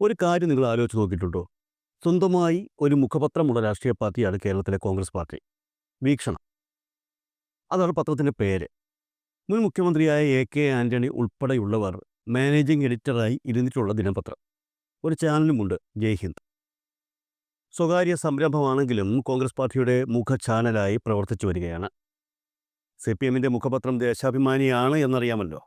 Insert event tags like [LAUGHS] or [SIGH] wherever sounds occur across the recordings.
ഒരു കാര്യം നിങ്ങൾ ആലോചിച്ച് നോക്കിയിട്ടുണ്ടോ? സ്വന്തമായി ഒരു മുഖപത്രമുള്ള രാഷ്ട്രീയ പാർട്ടിയാണ് കേരളത്തിലെ കോൺഗ്രസ് പാർട്ടി. വീക്ഷണം. അതാണ് പത്രത്തിന്റെ പേര്. മുൻ മുഖ്യമന്ത്രിയായ എ കെ ആന്റണി ഉൾപ്പെടെയുള്ളവർ മാനേജിംഗ് എഡിറ്ററായി ഇരുന്നിട്ടുള്ള ദിനപത്രം. ഒരു ചാനലുമുണ്ട് ജയ് ഹിന്ദ്. സ്വകാര്യ സംരംഭമാണെങ്കിലും കോൺഗ്രസ് പാർട്ടിയുടെ മുഖ ചാനലായി പ്രവർത്തിച്ചു വരികയാണ്. സി പി എമ്മിന്റെ മുഖപത്രം ദേശാഭിമാനിയാണ് എന്നറിയാമല്ലോ.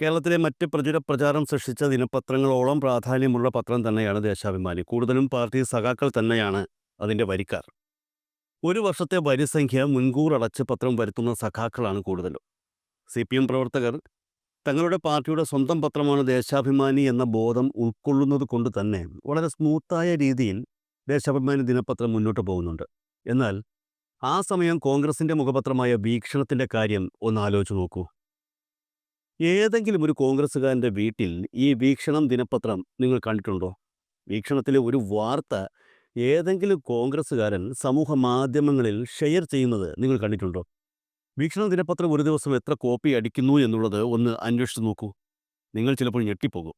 കേരളത്തിലെ മറ്റ് പ്രചുര പ്രചാരം സൃഷ്ടിച്ച ദിനപത്രങ്ങളോളം പ്രാധാന്യമുള്ള പത്രം തന്നെയാണ് ദേശാഭിമാനി. കൂടുതലും പാർട്ടി സഖാക്കൾ തന്നെയാണ് അതിന്റെ വരിക്കാർ. ഒരു വർഷത്തെ വരിസംഖ്യ മുൻകൂർ അടച്ച് പത്രം വരുത്തുന്ന സഖാക്കളാണ് കൂടുതലും. സി പി എം പ്രവർത്തകർ തങ്ങളുടെ പാർട്ടിയുടെ സ്വന്തം പത്രമാണ് ദേശാഭിമാനി എന്ന ബോധം ഉൾക്കൊള്ളുന്നത് കൊണ്ട് തന്നെ വളരെ സ്മൂത്തായ രീതിയിൽ ദേശാഭിമാനി ദിനപത്രം മുന്നോട്ട് പോകുന്നുണ്ട്. എന്നാൽ ആ സമയം കോൺഗ്രസിന്റെ മുഖപത്രമായ വീക്ഷണത്തിന്റെ കാര്യം ഒന്ന് ആലോചിച്ച് നോക്കൂ. ഏതെങ്കിലും ഒരു കോൺഗ്രസ്സുകാരന്റെ വീട്ടിൽ ഈ വീക്ഷണം ദിനപത്രം നിങ്ങൾ കണ്ടിട്ടുണ്ടോ? വീക്ഷണത്തിലെ ഒരു വാർത്ത ഏതെങ്കിലും കോൺഗ്രസ്സുകാരൻ സമൂഹ മാധ്യമങ്ങളിൽ ഷെയർ ചെയ്യുന്നത് നിങ്ങൾ കണ്ടിട്ടുണ്ടോ? വീക്ഷണം ദിനപത്രം ഒരു ദിവസം എത്ര കോപ്പി അടിക്കുന്നു എന്നുള്ളത് ഒന്ന് അന്വേഷിച്ച് നോക്കൂ. നിങ്ങൾ ചിലപ്പോൾ ഞെട്ടിപ്പോകും.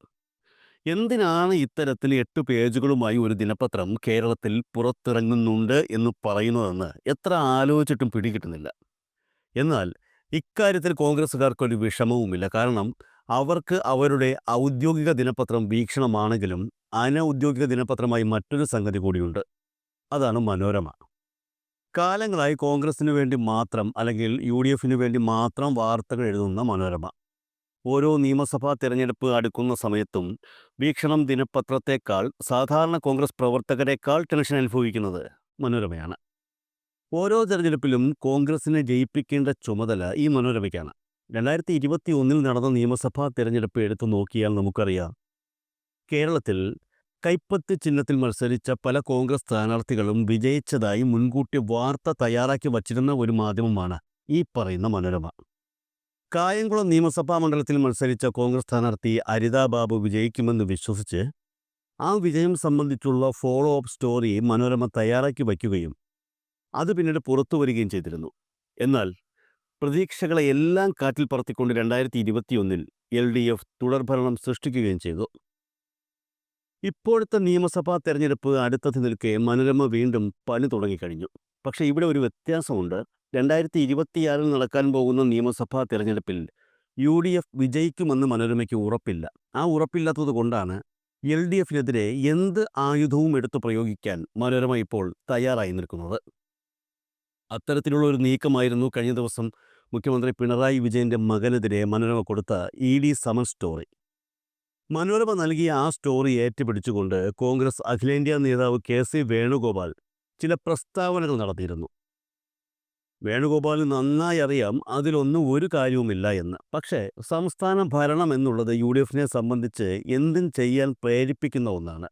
എന്തിനാണ് ഇത്തരത്തിൽ എട്ട് പേജുകളുമായി ഒരു ദിനപത്രം കേരളത്തിൽ പുറത്തിറങ്ങുന്നുണ്ട് എന്ന് പറയുന്നതെന്ന് എത്ര ആലോചിച്ചിട്ടും പിടികിട്ടുന്നില്ല. എന്നാൽ ഇക്കാര്യത്തിൽ കോൺഗ്രസ്സുകാർക്കൊരു വിഷമവുമില്ല. കാരണം അവർക്ക് അവരുടെ ഔദ്യോഗിക ദിനപത്രം വീക്ഷണമാണെങ്കിലും അനൗദ്യോഗിക ദിനപത്രമായി മറ്റൊരു സംഗതി കൂടിയുണ്ട്. അതാണ് മനോരമ. കാലങ്ങളായി കോൺഗ്രസിന് വേണ്ടി മാത്രം അല്ലെങ്കിൽ യു ഡി എഫിന് വേണ്ടി മാത്രം വാർത്തകൾ എഴുതുന്ന മനോരമ. ഓരോ നിയമസഭാ തിരഞ്ഞെടുപ്പ് അടുക്കുന്ന സമയത്തും വീക്ഷണം ദിനപത്രത്തേക്കാൾ സാധാരണ കോൺഗ്രസ് പ്രവർത്തകരെക്കാൾ ടെൻഷൻ അനുഭവിക്കുന്നത് മനോരമയാണ്. ഓരോ തെരഞ്ഞെടുപ്പിലും കോൺഗ്രസിനെ ജയിപ്പിക്കേണ്ട ചുമതല ഈ മനോരമയ്ക്കാണ്. രണ്ടായിരത്തി ഇരുപത്തി ഒന്നിൽ നടന്ന നിയമസഭാ തെരഞ്ഞെടുപ്പ് എടുത്തു നോക്കിയാൽ നമുക്കറിയാം. കേരളത്തിൽ കൈപ്പത്ത് ചിഹ്നത്തിൽ മത്സരിച്ച പല കോൺഗ്രസ് സ്ഥാനാർത്ഥികളും വിജയിച്ചതായി മുൻകൂട്ടി വാർത്ത തയ്യാറാക്കി വച്ചിരുന്ന ഒരു മാധ്യമമാണ് ഈ പറയുന്ന മനോരമ. കായംകുളം നിയമസഭാ മണ്ഡലത്തിൽ മത്സരിച്ച കോൺഗ്രസ് സ്ഥാനാർത്ഥി അരിതാ ബാബു വിജയിക്കുമെന്ന് വിശ്വസിച്ച് ആ വിജയം സംബന്ധിച്ചുള്ള ഫോളോ അപ്പ് സ്റ്റോറി മനോരമ തയ്യാറാക്കി വയ്ക്കുകയും അത് പിന്നീട് പുറത്തു വരികയും ചെയ്തിരുന്നു. എന്നാൽ പ്രതീക്ഷകളെ എല്ലാം കാറ്റിൽ പറത്തിക്കൊണ്ട് രണ്ടായിരത്തി ഇരുപത്തിയൊന്നിൽ എൽ ഡി എഫ് തുടർഭരണം സൃഷ്ടിക്കുകയും ചെയ്തു. ഇപ്പോഴത്തെ നിയമസഭാ തെരഞ്ഞെടുപ്പ് അടുത്തത് നിൽക്കെ മനോരമ വീണ്ടും പണി തുടങ്ങിക്കഴിഞ്ഞു. പക്ഷേ ഇവിടെ ഒരു വ്യത്യാസമുണ്ട്. രണ്ടായിരത്തി ഇരുപത്തിയാറിൽ നടക്കാൻ പോകുന്ന നിയമസഭാ തെരഞ്ഞെടുപ്പിൽ യു ഡി എഫ് വിജയിക്കുമെന്ന് മനോരമയ്ക്ക് ഉറപ്പില്ല. ആ ഉറപ്പില്ലാത്തത് കൊണ്ടാണ് എൽ ഡി എഫിനെതിരെ എന്ത് ആയുധവും എടുത്തു പ്രയോഗിക്കാൻ മനോരമ ഇപ്പോൾ തയ്യാറായി നിൽക്കുന്നത്. അത്തരത്തിലുള്ള ഒരു നീക്കമായിരുന്നു കഴിഞ്ഞ ദിവസം മുഖ്യമന്ത്രി പിണറായി വിജയന്റെ മകനെതിരെ മനോരമ കൊടുത്ത E D summon story. Manorama നൽകിയ ആ സ്റ്റോറി ഏറ്റുപിടിച്ചുകൊണ്ട് കോൺഗ്രസ് അഖിലേന്ത്യാ നേതാവ് കെ സി വേണുഗോപാൽ ചില പ്രസ്താവനകൾ നടത്തിയിരുന്നു. വേണുഗോപാലിന് നന്നായി അറിയാം അതിലൊന്നും ഒരു കാര്യവുമില്ല എന്ന്. പക്ഷേ സംസ്ഥാന ഭരണം എന്നുള്ളത് യു ഡി എഫിനെ സംബന്ധിച്ച് എന്തും ചെയ്യാൻ പ്രേരിപ്പിക്കുന്ന ഒന്നാണ്.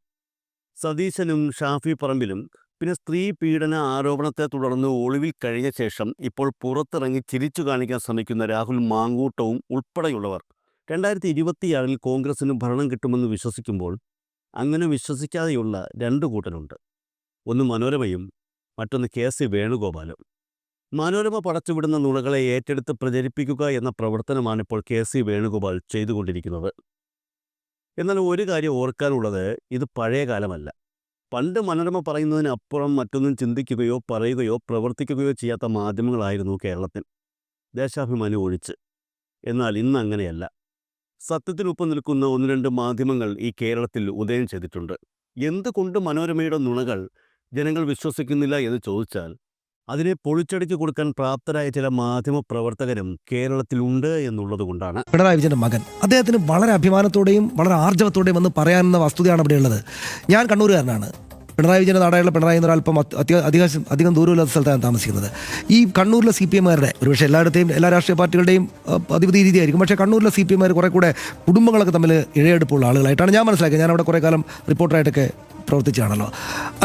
സതീശനും ഷാഫി പറമ്പിലും പിന്നെ സ്ത്രീ പീഡന ആരോപണത്തെ തുടർന്ന് ഒളിവിൽ കഴിഞ്ഞ ശേഷം ഇപ്പോൾ പുറത്തിറങ്ങി ചിരിച്ചു കാണിക്കാൻ ശ്രമിക്കുന്ന രാഹുൽ മാങ്കൂട്ടവും ഉൾപ്പെടെയുള്ളവർ. രണ്ടായിരത്തി ഇരുപത്തിയാറിൽ കോൺഗ്രസിന് ഭരണം കിട്ടുമെന്ന് വിശ്വസിക്കുമ്പോൾ അങ്ങനെ വിശ്വസിക്കാതെയുള്ള രണ്ട് കൂട്ടരുണ്ട്. ഒന്ന് മനോരമയും മറ്റൊന്ന് കെ സി വേണുഗോപാലും. മനോരമ പടച്ചുവിടുന്ന നുണകളെ ഏറ്റെടുത്ത് പ്രചരിപ്പിക്കുക എന്ന പ്രവർത്തനമാണ് ഇപ്പോൾ കെ സി വേണുഗോപാൽ ചെയ്തുകൊണ്ടിരിക്കുന്നത്. എന്നാൽ ഒരു കാര്യം ഓർക്കാനുള്ളത് ഇത് പഴയ കാലമല്ല പണ്ട് മനോരമ പറയുന്നതിനപ്പുറം മറ്റൊന്നും ചിന്തിക്കുകയോ പറയുകയോ പ്രവർത്തിക്കുകയോ ചെയ്യാത്ത മാധ്യമങ്ങളായിരുന്നു കേരളത്തിൽ. ദേശാഭിമാനി ഒഴിച്ച്. എന്നാൽ ഇന്ന് അങ്ങനെയല്ല. സത്യത്തിനൊപ്പം നിൽക്കുന്ന ഒന്ന് രണ്ട് മാധ്യമങ്ങൾ ഈ കേരളത്തിൽ ഉദയം ചെയ്തിട്ടുണ്ട്. എന്തുകൊണ്ട് മനോരമയുടെ നുണകൾ ജനങ്ങൾ വിശ്വസിക്കുന്നില്ല എന്ന് ചോദിച്ചാൽ അതിനെ പൊളിച്ചടിച്ചു കൊടുക്കാൻ പ്രാപ്തരായ ചില മാധ്യമ പ്രവർത്തകരും കേരളത്തിലുണ്ട് എന്നുള്ളത് കൊണ്ടാണ്. പിണറായി വിജയന്റെ മകൻ. അദ്ദേഹത്തിന് വളരെ അഭിമാനത്തോടെയും വളരെ ആർജവത്തോടെയും എന്ന് പറയാനുള്ള വസ്തുതയാണ് ഇവിടെ ഉള്ളത്. ഞാൻ കണ്ണൂരുകാരനാണ്. പിണറായി വിജയൻ നാടായുള്ള പിണറായി എന്നൊരു അല്പം അത്യ- അത്യ- അധികം അധികം ദൂരമില്ലാത്ത സ്ഥലത്താണ് താമസിക്കുന്നത്. ഈ കണ്ണൂരിലെ സി പി എമാരുടെ ഒരുപക്ഷെ എല്ലായിടത്തെയും എല്ലാ രാഷ്ട്രീയ പാർട്ടികളുടെയും അധിപതി രീതിയായിരിക്കും. പക്ഷേ കണ്ണൂരിലെ സി പി എമാർ കുറെ കൂടെ കുടുംബങ്ങളൊക്കെ തമ്മിൽ ഇഴയെടുപ്പുള്ള ആളുകളായിട്ടാണ് ഞാൻ മനസ്സിലാക്കിയത്. ഞാൻ അവിടെ കുറേ കാലം റിപ്പോർട്ടറായിട്ടൊക്കെ പ്രവർത്തിച്ചാണല്ലോ.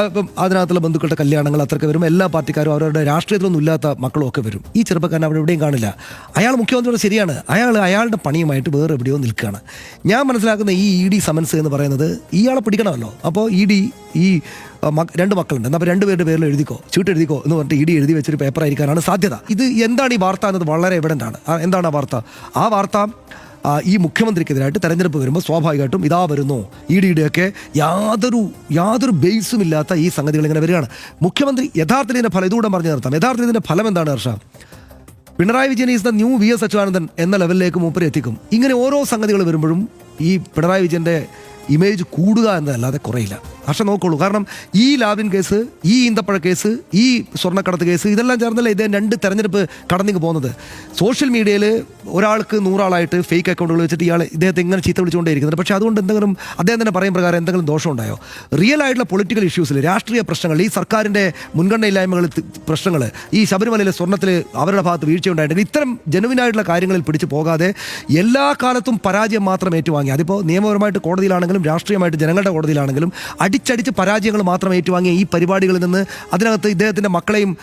അപ്പം അതിനകത്തുള്ള ബന്ധുക്കളുടെ കല്യാണങ്ങൾ അത്രയ്ക്ക് വരും. എല്ലാ പാർട്ടിക്കാരും അവരുടെ രാഷ്ട്രീയത്തിലൊന്നും ഇല്ലാത്ത മക്കളൊക്കെ വരും. ഈ ചെറുപ്പക്കാരൻ അവിടെ എവിടെയും കാണില്ല. അയാൾ മുഖ്യമന്ത്രിയുടെ ശരിയാണ്. അയാൾ അയാളുടെ പണിയുമായിട്ട് വേറെ എവിടെയോ നിൽക്കുകയാണ്. ഞാൻ മനസ്സിലാക്കുന്ന ഈ ഇ ഡി സമൻസ് എന്ന് പറയുന്നത് ഇയാളെ പിടിക്കണമല്ലോ. അപ്പോൾ ഇ ഡി ഈ രണ്ട് മക്കളുണ്ട്. എന്നാൽ രണ്ട് പേരുടെ പേരിൽ എഴുതിക്കോ ചീട്ട് എഴുതിക്കോ എന്ന് പറഞ്ഞിട്ട് ഇ ഡി എഴുതി വെച്ചൊരു പേപ്പർ ആയിരിക്കാനാണ് സാധ്യത. ഇത് എന്താണ് ഈ വാർത്ത എന്നത് വളരെ എവിഡന്റ് ആണ്. എന്താണ് ആ വാർത്ത? ആ വാർത്ത ഈ മുഖ്യമന്ത്രിക്കെതിരായിട്ട് തെരഞ്ഞെടുപ്പ് വരുമ്പോൾ സ്വാഭാവികമായിട്ടും ഇതാ വരുന്നു. ഇ ഡിയുടെയൊക്കെ യാതൊരു യാതൊരു ബേസും ഇല്ലാത്ത ഈ സംഗതികൾ ഇങ്ങനെ വരികയാണ്. മുഖ്യമന്ത്രി യഥാർത്ഥത്തിൽ ഇതിന്റെ ഫലം ഇതുകൂടെ പറഞ്ഞു നിർത്താം. യഥാർത്ഥത്തിൽ ഇതിന്റെ ഫലം എന്താണ് Harsha? Pinarayi Vijayan is the new V S Achuthanandan എന്ന ലെവലിലേക്ക് മൂപ്പർ എത്തിക്കും. ഇങ്ങനെ ഓരോ സംഗതികൾ വരുമ്പോഴും ഈ പിണറായി വിജയന്റെ ഇമേജ് കൂടുക എന്നതല്ലാതെ കുറയില്ല. പക്ഷെ നോക്കുള്ളൂ കാരണം ഈ ലാവിൻ കേസ് ഈ ഈന്തപ്പഴ കേസ് ഈ സ്വർണക്കടത്ത് കേസ് ഇതെല്ലാം ചേർന്നല്ലേ ഇദ്ദേഹം രണ്ട് തെരഞ്ഞെടുപ്പ് കടന്നിങ്ങ് പോകുന്നത്? സോഷ്യൽ മീഡിയയിൽ ഒരാൾക്ക് നൂറാളായിട്ട് ഫേക്ക് അക്കൗണ്ടുകൾ വെച്ചിട്ട് ഇയാൾ ഇദ്ദേഹത്തെ ഇങ്ങനെ ചീത്ത വിളിച്ചുകൊണ്ടേയിരിക്കുന്നത് പക്ഷേ അതുകൊണ്ട് എന്തെങ്കിലും അദ്ദേഹം തന്നെ പറയും പ്രകാരം എന്തെങ്കിലും ദോഷമുണ്ടായോ റിയൽ ആയിട്ടുള്ള പൊളിറ്റിക്കൽ ഇഷ്യൂസിൽ രാഷ്ട്രീയ പ്രശ്നങ്ങൾ ഈ സർക്കാരിന്റെ മുൻഗണനയില്ലായ്മകൾ പ്രശ്നങ്ങൾ ഈ ശബരിമലയിലെ സ്വർണത്തിൽ അവരുടെ ഭാഗത്ത് വീഴ്ച ഉണ്ടായിട്ടുണ്ട് ഇത്തരം ജനുവിനായിട്ടുള്ള കാര്യങ്ങളിൽ പിടിച്ചു പോകാതെ എല്ലാ കാലത്തും പരാജയം മാത്രം ഏറ്റുവാങ്ങി. അതിപ്പോൾ നിയമപരമായിട്ട് കോടതിയിലാണെങ്കിലും രാഷ്ട്രീയമായിട്ട് ജനങ്ങളുടെ കോടതിയിലാണെങ്കിലും അടിച്ചടിച്ച് പരാജയങ്ങൾ മാത്രം ഏറ്റുവാങ്ങിയ ഈ പരിപാടികളിൽ നിന്ന് അതിനകത്ത് ഇദ്ദേഹത്തിന്റെ മക്കളെയും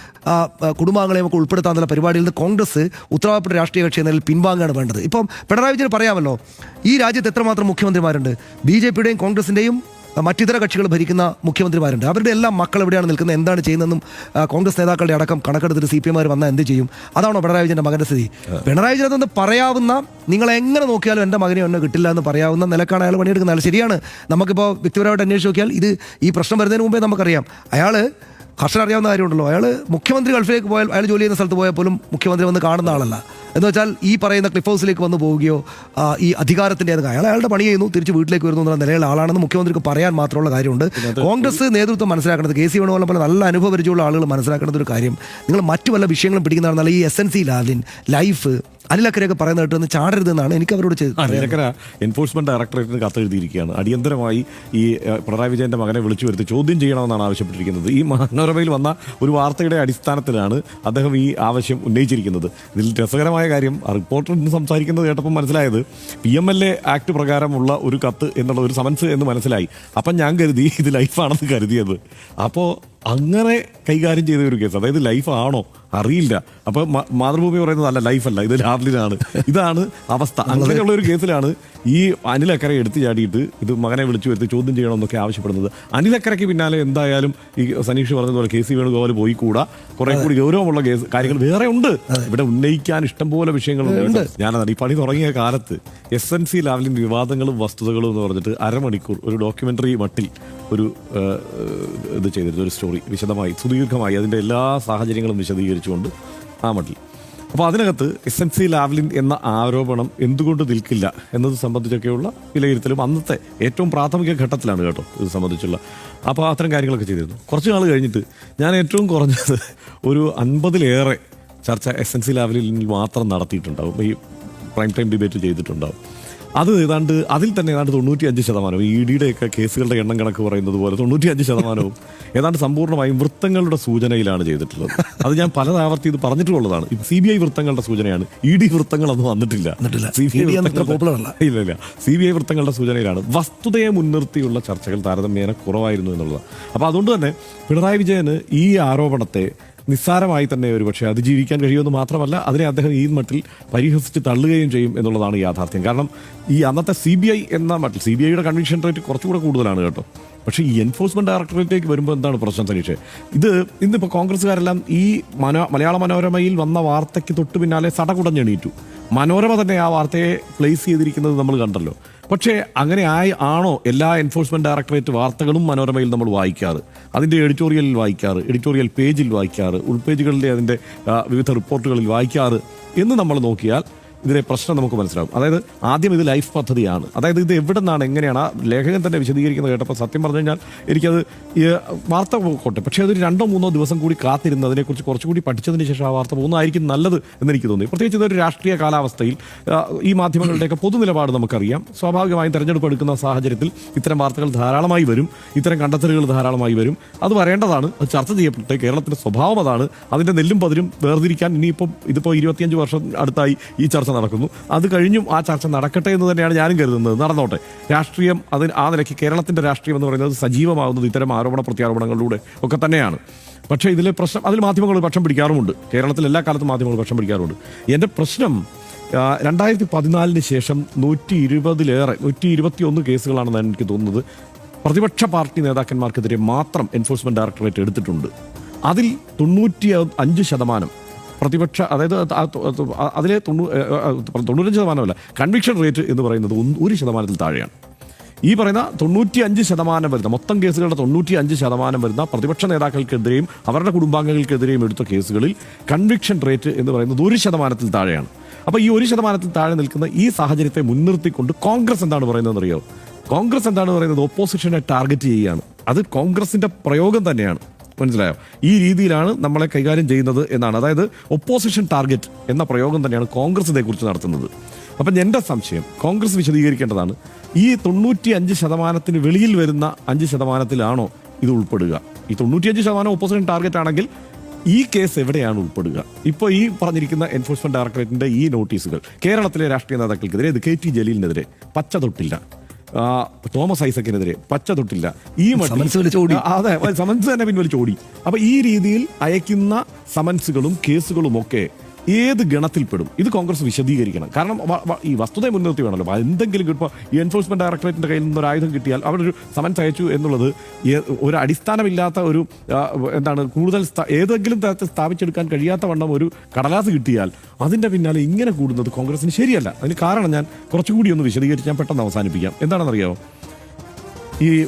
കുടുംബാംഗങ്ങളെയും ഒക്കെ ഉൾപ്പെടുത്താനുള്ള പരിപാടിയിൽ നിന്ന് കോൺഗ്രസ് ഉത്തരവാദപ്പെട്ട രാഷ്ട്രീയ കക്ഷി എന്നതിൽ പിൻവാങ്ങുകയാണ് വേണ്ടത്. ഇപ്പം പിണറായി വിജയൻ പറയാമല്ലോ ഈ രാജ്യത്ത് എത്രമാത്രം മുഖ്യമന്ത്രിമാരുണ്ട്? ബി ജെ പിയുടെയും കോൺഗ്രസിന്റെയും മറ്റിതര കക്ഷികൾ ഭരിക്കുന്ന മുഖ്യമന്ത്രിമാരുണ്ട്. അവരുടെ എല്ലാം മക്കൾ എവിടെയാണ് നിൽക്കുന്നത്? എന്താണ് ചെയ്യുന്നതെന്നും കോൺഗ്രസ് നേതാക്കളുടെ അടക്കം കണക്കെടുത്തിട്ട് സി പി എമാർ വന്നാൽ എന്ത് ചെയ്യും? അതാണോ പിണറായി വിജയന്റെ മകന്റെ സ്ഥിതി. പിണറായി വിജയൻ അതൊന്ന് പറയാവുന്ന നിങ്ങൾ എങ്ങനെ നോക്കിയാലും എന്റെ മകനെ ഒന്നും കിട്ടില്ല എന്ന് പറയാവുന്ന നിലക്കാണ് അയാൾ പണിയെടുക്കുന്നത്. അയാൾ ശരിയാണ്. നമുക്കിപ്പോൾ വ്യക്തിപരമായിട്ട് അന്വേഷിച്ച് നോക്കിയാൽ ഇത് ഈ പ്രശ്നം വരുന്നതിന് മുമ്പേ നമുക്കറിയാം. അയാൾ കർഷകർ അറിയാവുന്ന കാര്യമുണ്ടല്ലോ. അയാൾ മുഖ്യമന്ത്രി ഗൾഫിലേക്ക് പോയാൽ അയാൾ ജോലി ചെയ്യുന്ന സ്ഥലത്ത് പോയാൽ പോലും മുഖ്യമന്ത്രി വന്ന് കാണുന്ന ആളല്ല. എന്ന് വെച്ചാൽ ഈ പറയുന്ന ക്ലിഫ് ഹൗസിലേക്ക് വന്ന് പോവുകയോ ഈ അധികാരത്തിന്റെ അയാൾ അയാളുടെ പണി ചെയ്യുന്നു തിരിച്ച് വീട്ടിലേക്ക് വരുന്നു എന്നുള്ള നിലയിലുള്ള ആളാണെന്ന് മുഖ്യമന്ത്രിക്ക് പറയാൻ മാത്രമുള്ള കാര്യമുണ്ട്. കോൺഗ്രസ് നേതൃത്വം മനസ്സിലാക്കേണ്ടത് കെ സി വേണുപോലെ പോലെ നല്ല അനുഭവ പരിചയമുള്ള ആളുകൾ മനസ്സിലാക്കേണ്ട ഒരു കാര്യം. നിങ്ങൾ മറ്റു വല്ല വിഷയങ്ങളും പിടിക്കുന്നതാണെന്നാൽ ഈ S N C Lavalin life അനിലക്കരയൊക്കെ പറയുന്ന കേട്ടൊന്ന് ചാടരുതെന്നാണ് എനിക്ക് അവരോട് ചെയ്തത് അനിലക്കര എൻഫോഴ്സ്മെന്റ് ഡയറക്ടറേറ്റിന് കത്തെഴുതിയിരിക്കുകയാണ് അടിയന്തരമായി ഈ പിണറായി വിജയന്റെ മകനെ വിളിച്ചു വരുത്തി ചോദ്യം ചെയ്യണമെന്നാണ് ആവശ്യപ്പെട്ടിരിക്കുന്നത്. ഈ മനോരമയിൽ വന്ന ഒരു വാർത്തയുടെ അടിസ്ഥാനത്തിലാണ് അദ്ദേഹം ഈ ആവശ്യം ഉന്നയിച്ചിരിക്കുന്നത്. ഇതിൽ രസകരമായ കാര്യം റിപ്പോർട്ടർ ഇന്ന് സംസാരിക്കുന്നത് കേട്ടപ്പോൾ മനസ്സിലായത് P M L A act പ്രകാരമുള്ള ഒരു കത്ത് എന്നുള്ള ഒരു സമൻസ് എന്ന് മനസ്സിലായി. അപ്പം ഞാൻ കരുതി ഇത് ലൈഫാണെന്ന് കരുതിയത്. അപ്പോൾ അങ്ങനെ കൈകാര്യം ചെയ്ത ഒരു കേസ് അതായത് ലൈഫ് ആണോ? അറിയില്ല. അപ്പൊ മാതൃഭൂമി പറയുന്നത് അല്ല ലൈഫല്ല ഇത് ലാർലിനാണ് ഇതാണ് അവസ്ഥ. അങ്ങനെയുള്ള ഒരു കേസിലാണ് ഈ അനിലക്കര എടുത്തു ചാടിയിട്ട് ഇത് മകനെ വിളിച്ചു വരുത്തി ചോദ്യം ചെയ്യണമെന്നൊക്കെ ആവശ്യപ്പെടുന്നത്. അനിലക്കരയ്ക്ക് പിന്നാലെ എന്തായാലും ഈ സനീഷ് പറഞ്ഞതുപോലെ കെ സി വേണുഗോപാൽ പോയി കൂടാ. കുറെ കൂടി ഗൗരവമുള്ള കേസ് കാര്യങ്ങൾ വേറെ ഉണ്ട്. ഇവിടെ ഉന്നയിക്കാൻ ഇഷ്ടംപോലെ വിഷയങ്ങളുണ്ട്. ഞാനതാണ്. ഈ പണി തുടങ്ങിയ കാലത്ത് എസ് എൻ സി ലാവലിൻ വിവാദങ്ങളും വസ്തുതകളും എന്ന് പറഞ്ഞിട്ട് അരമണിക്കൂർ ഒരു ഡോക്യുമെന്ററി മട്ടിൽ ഒരു ഇത് ചെയ്തിരുന്നു ഒരു സ്റ്റോറി വിശദമായി സുദീർഘമായി അതിന്റെ എല്ലാ സാഹചര്യങ്ങളും വിശദീകരിച്ചുകൊണ്ട് ആ മട്ടിൽ. അപ്പോൾ അതിനകത്ത് എസ് എൻ സി ലാവ്ലിൻ എന്ന ആരോപണം എന്തുകൊണ്ട് നിൽക്കില്ല എന്നത് സംബന്ധിച്ചൊക്കെയുള്ള വിലയിരുത്തലും അന്നത്തെ ഏറ്റവും പ്രാഥമിക ഘട്ടത്തിലാണ് കേട്ടോ ഇത് സംബന്ധിച്ചുള്ള അപ്പോൾ അത്തരം കാര്യങ്ങളൊക്കെ ചെയ്തിരുന്നു കുറച്ച് നാൾ കഴിഞ്ഞിട്ട് ഞാൻ ഏറ്റവും കുറഞ്ഞത് ഒരു അൻപതിലേറെ ചർച്ച എസ് എൻ സി ലാവ്ലിനിൽ മാത്രം നടത്തിയിട്ടുണ്ടാവും. ഈ പ്രൈം ടൈം ഡിബേറ്റ് ചെയ്തിട്ടുണ്ടാവും. അത് ഏതാണ്ട് അതിൽ തന്നെ ഏതാണ്ട് തൊണ്ണൂറ്റി അഞ്ച് ശതമാനവും ഇ ഡിയുടെ ഒക്കെ കേസുകളുടെ എണ്ണം കണക്ക് പറയുന്നത് പോലെ തൊണ്ണൂറ്റി അഞ്ച് ശതമാനവും ഏതാണ്ട് സമ്പൂർണമായും വൃത്തങ്ങളുടെ സൂചനയിലാണ് ചെയ്തിട്ടുള്ളത്. അത് ഞാൻ പല ആവർത്തി ഇത് പറഞ്ഞിട്ടുള്ളതാണ്. സി ബി ഐ വൃത്തങ്ങളുടെ സൂചനയാണ്. ഇ ഡി വൃത്തങ്ങളൊന്നും വന്നിട്ടില്ല. C B I. ഇല്ല ഇല്ല. സി ബി ഐ വൃത്തങ്ങളുടെ സൂചനയിലാണ്. വസ്തുതയെ മുൻനിർത്തിയുള്ള ചർച്ചകൾ താരതമ്യേന കുറവായിരുന്നു എന്നുള്ളത് അപ്പോൾ അതുകൊണ്ട് തന്നെ പിണറായി വിജയന് ഈ ആരോപണത്തെ നിസ്സാരമായി തന്നെ ഒരു പക്ഷേ അതിജീവിക്കാൻ കഴിയുമെന്ന് മാത്രമല്ല അതിനെ അദ്ദേഹം ഈ മട്ടിൽ പരിഹസിച്ച് തള്ളുകയും ചെയ്യും എന്നുള്ളതാണ് യാഥാർത്ഥ്യം. കാരണം ഈ അന്നത്തെ സി ബി ഐ എന്ന മട്ടിൽ സി ബി ഐയുടെ കൺവിക്ഷൻ റേറ്റ് കുറച്ചുകൂടെ കൂടുതലാണ് കേട്ടോ. പക്ഷേ ഈ എൻഫോഴ്സ്മെന്റ് ഡയറക്ടറേറ്റിലേക്ക് വരുമ്പോൾ എന്താണ് പ്രശ്നം സനീഷ്? ഇത് ഇന്നിപ്പോൾ കോൺഗ്രസ്സുകാരെല്ലാം ഈ മനോ മലയാള മനോരമയിൽ വന്ന വാർത്തയ്ക്ക് തൊട്ട് പിന്നാലെ സടകുടഞ്ഞെണീറ്റു. മനോരമ തന്നെ ആ വാർത്തയെ പ്ലേസ് ചെയ്തിരിക്കുന്നത് നമ്മൾ കണ്ടല്ലോ. പക്ഷേ അങ്ങനെ ആയി ആണോ എല്ലാ എൻഫോഴ്സ്മെന്റ് ഡയറക്ടറേറ്റ് വാർത്തകളും മനോരമയിൽ നമ്മൾ വായിക്കാറ്? അതിന്റെ എഡിറ്റോറിയലിൽ വായിക്കാറ് എഡിറ്റോറിയൽ പേജിൽ വായിക്കാറ് ഉൾപേജുകളിലെ അതിന്റെ വിവിധ റിപ്പോർട്ടുകളിൽ വായിക്കാറ് എന്ന് നമ്മൾ നോക്കിയാൽ ഇതിലെ പ്രശ്നം നമുക്ക് മനസ്സിലാവും. അതായത് ആദ്യം ഇത് ലൈഫ് പദ്ധതിയാണ്. അതായത് ഇത് എവിടെ നിന്നാണ് എങ്ങനെയാണ് ലേഖകൻ തന്നെ വിശദീകരിക്കുന്നത് കേട്ടപ്പോൾ സത്യം പറഞ്ഞു കഴിഞ്ഞാൽ എനിക്കത് വാർത്ത പോട്ടെ. പക്ഷേ അതൊരു രണ്ടോ മൂന്നോ ദിവസം കൂടി കാത്തിരുന്ന് അതിനെക്കുറിച്ച് കുറച്ചുകൂടി പഠിച്ചതിന് ശേഷം ആ വാർത്ത പോകുന്നതായിരിക്കും നല്ലത് എന്ന് എനിക്ക് തോന്നി. പ്രത്യേകിച്ച് ഇതൊരു രാഷ്ട്രീയ കാലാവസ്ഥയിൽ ഈ മാധ്യമങ്ങളുടെയൊക്കെ പൊതുനിലപാട് നമുക്കറിയാം. സ്വാഭാവികമായും തെരഞ്ഞെടുപ്പ് എടുക്കുന്ന സാഹചര്യത്തിൽ ഇത്തരം വാർത്തകൾ ധാരാളമായി വരും ഇത്തരം കണ്ടെത്തലുകൾ ധാരാളമായി വരും. അത് വരേണ്ടതാണ് അത് ചർച്ച ചെയ്യപ്പെട്ട്. കേരളത്തിന്റെ സ്വഭാവം അതാണ്. അതിന്റെ നെല്ലും പതിരും വേർതിരിക്കാൻ ഇനിയിപ്പം ഇതിപ്പോൾ ഇരുപത്തിയഞ്ച് വർഷം അടുത്തായി ഈ ചർച്ച നടക്കുന്നു. അത് കഴിഞ്ഞും ആ ചർച്ച നടക്കട്ടെ എന്ന് തന്നെയാണ് ഞാനും കരുതുന്നത്. നടന്നോട്ടെ. രാഷ്ട്രീയം അതിന് ആ നിലയ്ക്ക് കേരളത്തിന്റെ രാഷ്ട്രീയം എന്ന് പറയുന്നത് സജീവമാകുന്നത് ഇത്തരം ആരോപണ പ്രത്യാരോപണങ്ങളിലൂടെ ഒക്കെ തന്നെയാണ്. പക്ഷേ ഇതിലെ പ്രശ്നം അതിൽ മാധ്യമങ്ങൾ പക്ഷം പിടിക്കാറുമുണ്ട്. കേരളത്തിൽ എല്ലാ കാലത്തും മാധ്യമങ്ങൾ പക്ഷം പിടിക്കാറുണ്ട്. എന്റെ പ്രശ്നം രണ്ടായിരത്തി പതിനാലിന് ശേഷം നൂറ്റി ഇരുപതിലേറെ നൂറ്റി ഇരുപത്തി ഒന്ന് കേസുകളാണെന്നാണ് എനിക്ക് തോന്നുന്നത് പ്രതിപക്ഷ പാർട്ടി നേതാക്കന്മാർക്കെതിരെ മാത്രം എൻഫോഴ്സ്മെന്റ് ഡയറക്ടറേറ്റ് എടുത്തിട്ടുണ്ട്. അതിൽ തൊണ്ണൂറ്റി അഞ്ച് ശതമാനം പ്രതിപക്ഷ അതായത് അതിലെ തൊണ്ണൂ തൊണ്ണൂറ്റഞ്ച് ശതമാനമല്ല കൺവിക്ഷൻ റേറ്റ് എന്ന് പറയുന്നത് ഒരു ശതമാനത്തിൽ താഴെയാണ്. ഈ പറയുന്ന തൊണ്ണൂറ്റി അഞ്ച് ശതമാനം വരുന്ന മൊത്തം കേസുകളുടെ തൊണ്ണൂറ്റി അഞ്ച് ശതമാനം വരുന്ന പ്രതിപക്ഷ നേതാക്കൾക്കെതിരെയും അവരുടെ കുടുംബാംഗങ്ങൾക്കെതിരെയും എടുത്ത കേസുകളിൽ കൺവിക്ഷൻ റേറ്റ് എന്ന് പറയുന്നത് ഒരു ശതമാനത്തിൽ താഴെയാണ്. അപ്പോൾ ഈ ഒരു ശതമാനത്തിൽ താഴെ നിൽക്കുന്ന ഈ സാഹചര്യത്തെ മുൻനിർത്തിക്കൊണ്ട് കോൺഗ്രസ് എന്താണ് പറയുന്നതെന്ന് അറിയോ? കോൺഗ്രസ് എന്താണ് പറയുന്നത്? ഓപ്പോസിഷനെ ടാർഗറ്റ് ചെയ്യുകയാണ്. അത് കോൺഗ്രസിന്റെ പ്രയോഗം തന്നെയാണ്. മനസ്സിലായോ? ഈ രീതിയിലാണ് നമ്മളെ കൈകാര്യം ചെയ്യുന്നത് എന്നാണ്. അതായത് ഒപ്പോസിഷൻ ടാർഗറ്റ് എന്ന പ്രയോഗം തന്നെയാണ് കോൺഗ്രസ് ഇതേക്കുറിച്ച് നടത്തുന്നത്. അപ്പം എന്റെ സംശയം കോൺഗ്രസ് വിശദീകരിക്കേണ്ടതാണ്. ഈ തൊണ്ണൂറ്റി അഞ്ച് ശതമാനത്തിന് വെളിയിൽ വരുന്ന അഞ്ച് ശതമാനത്തിലാണോ ഇത് ഉൾപ്പെടുക? ഈ തൊണ്ണൂറ്റിയഞ്ച് ശതമാനം ഒപ്പോസിഷൻ ടാർഗറ്റ് ആണെങ്കിൽ ഈ കേസ് എവിടെയാണ് ഉൾപ്പെടുക? ഇപ്പോൾ ഈ പറഞ്ഞിരിക്കുന്ന എൻഫോഴ്സ്മെന്റ് ഡയറക്ടറേറ്റിന്റെ ഈ നോട്ടീസുകൾ കേരളത്തിലെ രാഷ്ട്രീയ നേതാക്കൾക്കെതിരെ ഇത് കെ ടി ജലീലിനെതിരെ പച്ച തൊട്ടില്ല തോമസ് ഐസക്കിനെതിരെ പച്ച തൊട്ടില്ല. ഈ മട്ടിൽ- അതെ സമൻസ് തന്നെ പിൻവലിച്ചോടി. അപ്പൊ ഈ രീതിയിൽ അയക്കുന്ന സമൻസുകളും കേസുകളും ഒക്കെ ഏത് ഗണത്തിൽപ്പെടും? ഇത് കോൺഗ്രസ് വിശദീകരിക്കണം. കാരണം ഈ വസ്തുതയെ മുൻനിർത്തി വേണമല്ലോ. എന്തെങ്കിലും ഇപ്പോൾ എൻഫോഴ്സ്മെന്റ് ഡയറക്ടറേറ്റിന്റെ കയ്യിൽ നിന്ന് ഒരു ആയുധം കിട്ടിയാൽ അവരൊരു സമൻസ് അയച്ചു എന്നുള്ളത് ഒരു അടിസ്ഥാനമില്ലാത്ത ഒരു എന്താണ് കൂടുതൽ ഏതെങ്കിലും തരത്തിൽ സ്ഥാപിച്ചെടുക്കാൻ കഴിയാത്ത വണ്ണം ഒരു കടലാസ് കിട്ടിയാൽ അതിന്റെ പിന്നാലെ ഇങ്ങനെ കൂടുന്നത് കോൺഗ്രസിന് ശരിയല്ല. അതിന് കാരണം ഞാൻ കുറച്ചുകൂടി ഒന്ന് വിശദീകരിച്ച് ഞാൻ പെട്ടെന്ന് അവസാനിപ്പിക്കാം. എന്താണെന്നറിയാമോ ഈ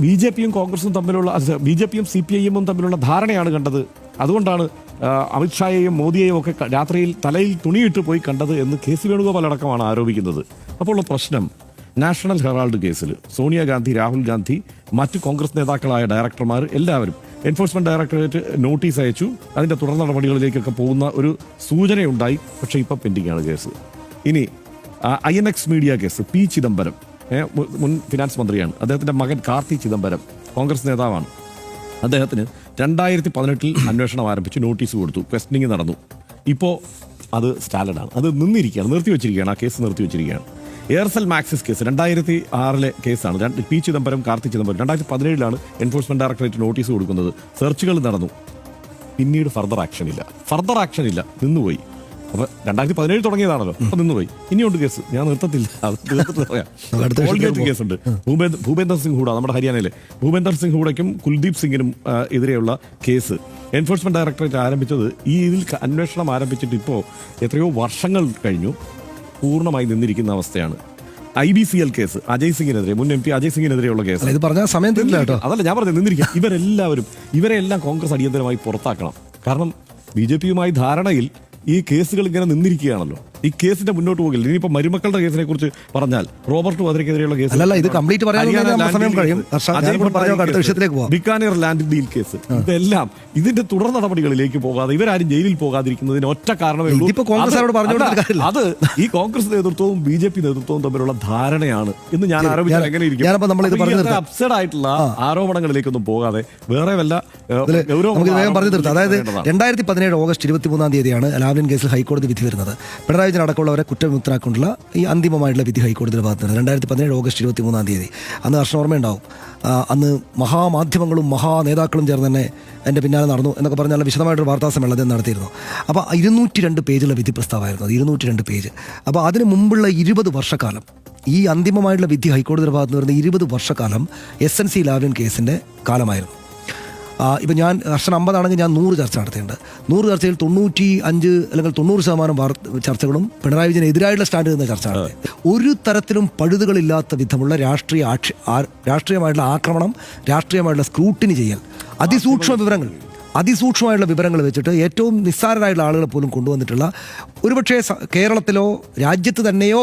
ബി ജെ പിയും കോൺഗ്രസും തമ്മിലുള്ള ബി ജെ പിയും സി പി ഐ എമ്മും തമ്മിലുള്ള ധാരണയാണ് കണ്ടത്. അതുകൊണ്ടാണ് അമിത്ഷായെയും മോദിയെയും ഒക്കെ രാത്രിയിൽ തലയിൽ തുണിയിട്ട് പോയി കണ്ടത് എന്ന് കെ സി വേണുഗോപാൽ അടക്കമാണ് ആരോപിക്കുന്നത്. അപ്പോൾ പ്രശ്നം നാഷണൽ ഹെറാൾഡ് കേസിൽ സോണിയാഗാന്ധി രാഹുൽ ഗാന്ധി മറ്റ് കോൺഗ്രസ് നേതാക്കളായ ഡയറക്ടർമാർ എല്ലാവരും എൻഫോഴ്സ്മെന്റ് ഡയറക്ടറേറ്റ് നോട്ടീസ് അയച്ചു. അതിന്റെ തുടർ നടപടികളിലേക്കൊക്കെ പോകുന്ന ഒരു സൂചനയുണ്ടായി. പക്ഷേ ഇപ്പം പെൻഡിങ്ങാണ് കേസ്. ഇനി I N X media case P Chidambaram. മുൻ ഫിനാൻസ് മന്ത്രിയാണ്. അദ്ദേഹത്തിന്റെ മകൻ കാർത്തി ചിദംബരം കോൺഗ്രസ് നേതാവാണ്. അദ്ദേഹത്തിന് രണ്ടായിരത്തി പതിനെട്ടിൽ അന്വേഷണം ആരംഭിച്ചു നോട്ടീസ് കൊടുത്തു ക്വസ്റ്റനിങ് നടന്നു. ഇപ്പോൾ അത് സ്റ്റാലഡാണ് അത് നിന്നിരിക്കുകയാണ് നിർത്തി വെച്ചിരിക്കുകയാണ് ആ കേസ് നിർത്തി വെച്ചിരിക്കുകയാണ്. എയർസെൽ മാക്സിസ് കേസ് രണ്ടായിരത്തി ആറിലെ കേസാണ്. രണ്ട് പി ചിദംബരം കാർത്തി ചിദംബരം. രണ്ടായിരത്തി പതിനേഴിലാണ് എൻഫോഴ്സ്മെന്റ് ഡയറക്ടറേറ്റ് നോട്ടീസ് കൊടുക്കുന്നത്. സെർച്ചുകൾ നടന്നു. പിന്നീട് ഫർദർ ആക്ഷൻ ഇല്ല. ഫർദർ ആക്ഷൻ ഇല്ല. നിന്നുപോയി. അപ്പൊ രണ്ടായിരത്തി പതിനേഴ് തുടങ്ങിയതാണല്ലോ. അപ്പൊ നിന്നുപോയി. ഇനിയുണ്ട് കേസ്. ഞാൻ നിർത്തത്തില്ല. അത് തീർത്തിട്ട് പറയാം. [LAUGHS] കേസുണ്ട്. ഭൂപേന്ദ്ര ഭൂപേന്ദർ സിംഗ് ഹൂഡ നമ്മുടെ ഹരിയാനയിലെ. ഭൂപേന്ദർ സിംഗ് ഹൂഡയ്ക്കും കുൽദീപ് സിംഗിനും എതിരെയുള്ള കേസ്. എൻഫോഴ്സ്മെന്റ് ഡയറക്ടറേറ്റ് ആരംഭിച്ചത് ഈ ഇതിൽ അന്വേഷണം ആരംഭിച്ചിട്ട് ഇപ്പോൾ എത്രയോ വർഷങ്ങൾ കഴിഞ്ഞു. പൂർണമായി നിന്നിരിക്കുന്ന അവസ്ഥയാണ്. I B C L case Ajay സിംഗിനെതിരെ മുൻ എം പി അജയ് സിംഗിനെതിരെയുള്ള കേസ്. ഇത് പറഞ്ഞാൽ സമയം തരില്ല കേട്ടോ. അതല്ല ഞാൻ പറഞ്ഞത് നിന്നിരിക്കുക ഇവരെല്ലാവരും ഇവരെല്ലാം കോൺഗ്രസ് അടിയന്തരമായി പുറത്താക്കണം. കാരണം ബി ജെ പിയുമായി ധാരണയിൽ ഈ കേസുകൾ ഇങ്ങനെ നിന്നിരിക്കുകയാണല്ലോ. ഈ കേസിന്റെ മുന്നോട്ട് പോകില്ല. ഇനിയിപ്പോ മരുമക്കളുടെ കേസിനെ കുറിച്ച് പറഞ്ഞാൽ റോബർട്ട് വധരക്കെതിരെയുള്ള കേസ് അല്ലല്ല, ഇത് കംപ്ലീറ്റ് പറയാൻ നമ്മുടെ land deal. Case. Bikaner land deal ഇതെല്ലാം ഇതിന്റെ തുടർ നടപടികളിലേക്ക് പോകാതെ ഇവരാരും ജയിലിൽ പോകാതിരിക്കുന്നതിന് ഒറ്റ കാരണമേ ഉള്ളൂ. അത് ഈ കോൺഗ്രസ് നേതൃത്വവും ബി ജെ പി നേതൃത്വവും തമ്മിലുള്ള ധാരണയാണ് എന്ന് ഞാൻ ആരോപിച്ചാൽ എങ്ങനെ ഇരിക്കും? അപ്സെഡ് ആയിട്ടുള്ള ആരോപണങ്ങളിലേക്കൊന്നും പോകാതെ വേറെ വല്ല നമുക്ക് വേഗം പറഞ്ഞു തീർത്ത് അതായത് രണ്ടായിരത്തി പതിനേഴ് ഓഗസ്റ്റ് ഇരുപത്തി മൂന്നാം തീയതിയാണ് ലാവ്ലിൻ കേസിൽ ഹൈക്കോടതി വിധി വരുന്നത്. പിണറായി വിജയൻ അടക്കമുള്ളവരെ കുറ്റവിമുക്തരാക്കൊണ്ടുള്ള ഈ അന്തിമമായിട്ടുള്ള വിധി ഹൈക്കോടതിയുടെ ഭാഗത്ത് നിന്ന് രണ്ടായിരത്തി പതിനേഴ് ഓഗസ്റ്റ് ഇരുപത്തി മൂന്നാം തീയതി. അന്ന് ഹർഷൻ ഓർമ്മയുണ്ടാവും. അന്ന് മഹാമാധ്യമങ്ങളും മഹാനേതാക്കളും ചേർന്ന് തന്നെ എന്റെ പിന്നാലെ നടന്നു എന്നൊക്കെ പറഞ്ഞാൽ വിശദമായിട്ടൊരു വാർത്താ സമ്മേളനം നടത്തിയിരുന്നു. അപ്പോൾ ഇരുന്നൂറ്റി രണ്ട് പേജുള്ള വിധി പ്രസ്താവമായിരുന്നു. അത് ഇരുന്നൂറ്റി രണ്ട് പേജ്. അപ്പോൾ അതിന് മുമ്പുള്ള ഇരുപത് വർഷക്കാലം ഈ അന്തിമമായിട്ടുള്ള വിധി ഹൈക്കോടതിയുടെ ഭാഗത്ത് നിന്ന് വരുന്ന ഇരുപത് വർഷക്കാലം എസ് എൻ സി ലാവ്ലിൻ കേസിന്റെ കാലമായിരുന്നു. ഇപ്പം ഞാൻ വർഷം അമ്പതാണെങ്കിൽ ഞാൻ നൂറ് ചർച്ച നടത്തിയിട്ടുണ്ട്. നൂറ് ചർച്ചയിൽ തൊണ്ണൂറ്റി അഞ്ച് അല്ലെങ്കിൽ തൊണ്ണൂറ് ശതമാനം ചർച്ചകളും പിണറായി വിജയൻ എതിരായിട്ടുള്ള സ്റ്റാൻഡ് നിന്ന ചർച്ച നടത്തി ഒരു തരത്തിലും പഴുതുകളില്ലാത്ത വിധമുള്ള രാഷ്ട്രീയ ആക്ഷ രാഷ്ട്രീയമായിട്ടുള്ള ആക്രമണം രാഷ്ട്രീയമായിട്ടുള്ള സ്ക്രൂട്ടിനി ചെയ്യൽ അതിസൂക്ഷ്മ വിവരങ്ങൾ അതിസൂക്ഷ്മമായുള്ള വിവരങ്ങൾ വെച്ചിട്ട് ഏറ്റവും നിസ്സാരരായിട്ടുള്ള ആളുകളെ പോലും കൊണ്ടുവന്നിട്ടുള്ള ഒരുപക്ഷേ കേരളത്തിലോ രാജ്യത്ത് തന്നെയോ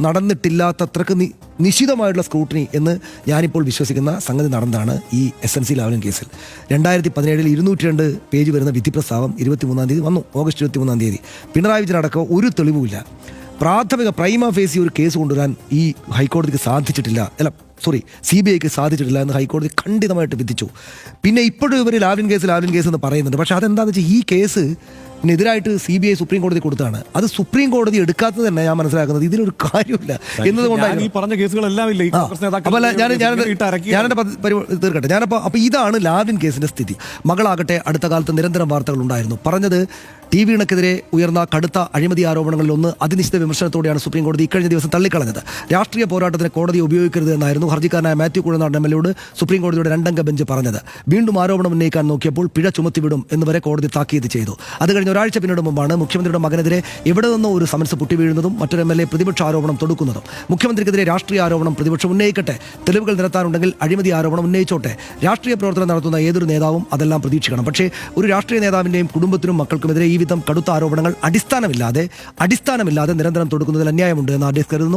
നടന്നിട്ടില്ലാത്തത്രക്ക് നി നിശിതമായിട്ടുള്ള സ്ക്രൂട്ടിനി എന്ന് ഞാനിപ്പോൾ വിശ്വസിക്കുന്ന സംഗതി നടന്നതാണ് ഈ എസ് എൻ സി ലാവലിൻ കേസിൽ. രണ്ടായിരത്തി പതിനേഴിൽ ഇരുന്നൂറ്റി രണ്ട് പേജ് വരുന്ന വിധി പ്രസ്താവം ഇരുപത്തിമൂന്നാം തീയതി വന്നു ഓഗസ്റ്റ് ഇരുപത്തിമൂന്നാം തീയതി. പിണറായി വിജയൻ അടക്കം ഒരു തെളിവുമില്ല. പ്രാഥമിക പ്രൈമ ഫേസി ഒരു കേസ് കൊണ്ടുവരാൻ ഈ ഹൈക്കോടതിക്ക് സാധിച്ചിട്ടില്ല. അല്ല സോറി സി ബി ഐക്ക് സാധിച്ചിട്ടില്ല എന്ന് ഹൈക്കോടതി ഖണ്ഡിതമായിട്ട് വിധിച്ചു. പിന്നെ ഇപ്പോഴും ഇവർ ലാവ്ലിൻ കേസ് ലാവ്ലിൻ കേസ് എന്ന് പറയുന്നുണ്ട്. പക്ഷേ അതെന്താണെന്ന് വെച്ചാൽ ഈ കേസ് എതിരായിട്ട് സി ബി ഐ സുപ്രീം കോടതി കൊടുത്താണ് അത് സുപ്രീം കോടതി എടുക്കാത്തത് തന്നെ ഞാൻ മനസ്സിലാക്കുന്നത്. ഇതിലൊരു കാര്യമില്ല എന്നതുകൊണ്ടാണ് ഈ പറഞ്ഞ കേസുകളെല്ലാം ഇല്ല. ഈ ആ, കോൺഗ്രസ് അപ്പൊ ഞാൻ ഞാൻ തീർക്കട്ടെ. ഞാനപ്പോൾ അപ്പോൾ ഇതാണ് ലാവിൻ കേസിന്റെ സ്ഥിതി. മകളാകട്ടെ അടുത്ത കാലത്ത് നിരന്തരം വാർത്തകൾ ഉണ്ടായിരുന്നു. പറഞ്ഞത് ടി വീണക്കെതിരെ ഉയർന്ന കടുത്ത അഴിമതി ആരോപണങ്ങളിൽ ഒന്ന് അതിനിശ്ചിത വിമർശനത്തോടെയാണ് സുപ്രീം കോടതി ഇക്കഴിഞ്ഞ ദിവസം തള്ളിക്കളഞ്ഞത്. രാഷ്ട്രീയ പോരാട്ടത്തിന് കോടതി ഉപയോഗിക്കരുത് എന്നായിരുന്നു ഹർജിക്കാരനായ മാത്യു കുഴനാടൻ എം എൽ എയോട് സുപ്രീം കോടതിയുടെ രണ്ടംഗ ബെഞ്ച് പറഞ്ഞത്. വീണ്ടും ആരോപണം ഉന്നയിക്കാൻ നോക്കിയപ്പോൾ പിഴ ചുമത്തിവിടും എന്നുവരെ കോടതി താക്കീത് ചെയ്തു. അത് കഴിഞ്ഞ ഒരാഴ്ച പിന്നീട് മുമ്പാണ് മുഖ്യമന്ത്രിയുടെ മകനെതിരെ എവിടെ നിന്നോ ഒരു സമൻസ് പൊട്ടിവീഴുന്നതും മറ്റൊരു എം എൽ എ പ്രതിപക്ഷ ആരോപണം തൊടുക്കുന്നതും. മുഖ്യമന്ത്രിക്കെതിരെ രാഷ്ട്രീയ ആരോപണം പ്രതിപക്ഷം ഉന്നയിക്കട്ടെ. തെളിവുകൾ നിരത്താനുണ്ടെങ്കിൽ അഴിമതി ആരോപണം ഉന്നയിച്ചോട്ടെ. രാഷ്ട്രീയ പ്രവർത്തനം നടത്തുന്ന ഏതൊരു നേതാവും അതെല്ലാം പ്രതീക്ഷിക്കണം. പക്ഷേ ഒരു രാഷ്ട്രീയ നേതാവിന്റെയും കുടുംബത്തിനും മക്കൾക്കുമെതിരെ ഈ വിധം കടുത്ത ആരോപണങ്ങൾ അടിസ്ഥാനമില്ലാതെ അടിസ്ഥാനമില്ലാതെ നിരന്തരം തൊടുക്കുന്നതിൽ അന്യായമുണ്ട് എന്ന് ആർ ഡി എസ് കരുതുന്നു.